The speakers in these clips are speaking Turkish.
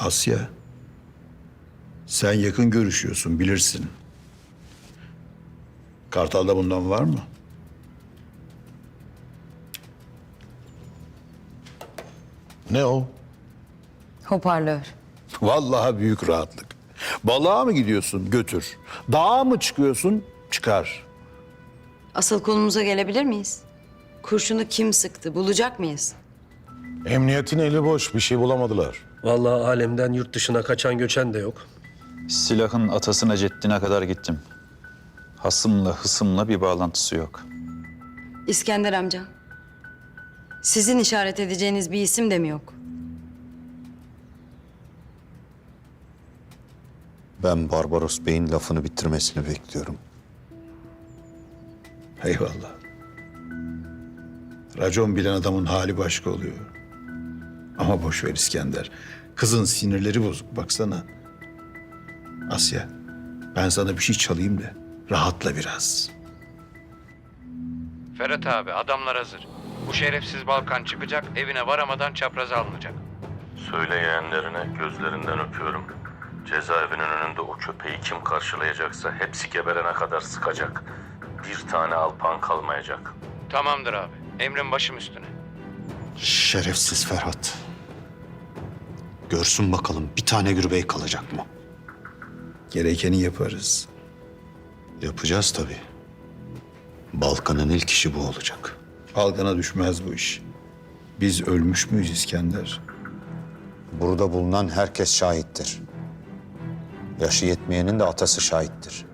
Asya. Sen yakın görüşüyorsun bilirsin. Kartal'da bundan var mı? Ne o? Hoparlör. Vallahi büyük rahatlık. Balığa mı gidiyorsun? Götür. Dağa mı çıkıyorsun? Çıkar. Asıl konumuza gelebilir miyiz? Kurşunu kim sıktı? Bulacak mıyız? Emniyetin eli boş. Bir şey bulamadılar. Vallahi alemden yurt dışına kaçan göçen de yok. Silahın atasına ceddine kadar gittim. Hasımla hısımla bir bağlantısı yok. İskender amca. Sizin işaret edeceğiniz bir isim de mi yok? Ben Barbaros Bey'in lafını bitirmesini bekliyorum. Eyvallah. Racon bilen adamın hali başka oluyor. Ama boş ver İskender. Kızın sinirleri bozuk baksana. Asya, ben sana bir şey çalayım da rahatla biraz. Ferhat abi adamlar hazır. Bu şerefsiz Balkan çıkacak, evine varamadan çapraz alınacak. Söyle yeğenlerine gözlerinden öpüyorum. Cezaevinin önünde o köpeği kim karşılayacaksa hepsi geberene kadar sıkacak. Bir tane alpan kalmayacak. Tamamdır abi. Emrin başım üstüne. Şerefsiz Ferhat. Görsün bakalım bir tane gürbey kalacak mı? Gerekeni yaparız. Yapacağız tabii. Balkan'ın ilk işi bu olacak. Balkan'a düşmez bu iş. Biz ölmüş müyüz İskender? Burada bulunan herkes şahittir. Yaşı yetmeyenin de atası şahittir.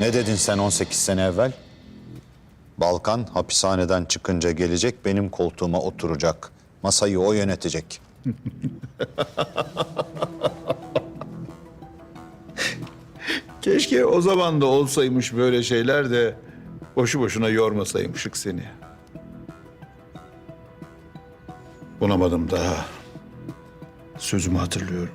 Ne dedin sen 18 sene evvel? Balkan hapishaneden çıkınca gelecek benim koltuğuma oturacak. Masayı o yönetecek. Keşke o zaman da olsaymış böyle şeyler de boşu boşuna yormasaymışık seni. Bunamadım daha. Sözümü hatırlıyorum.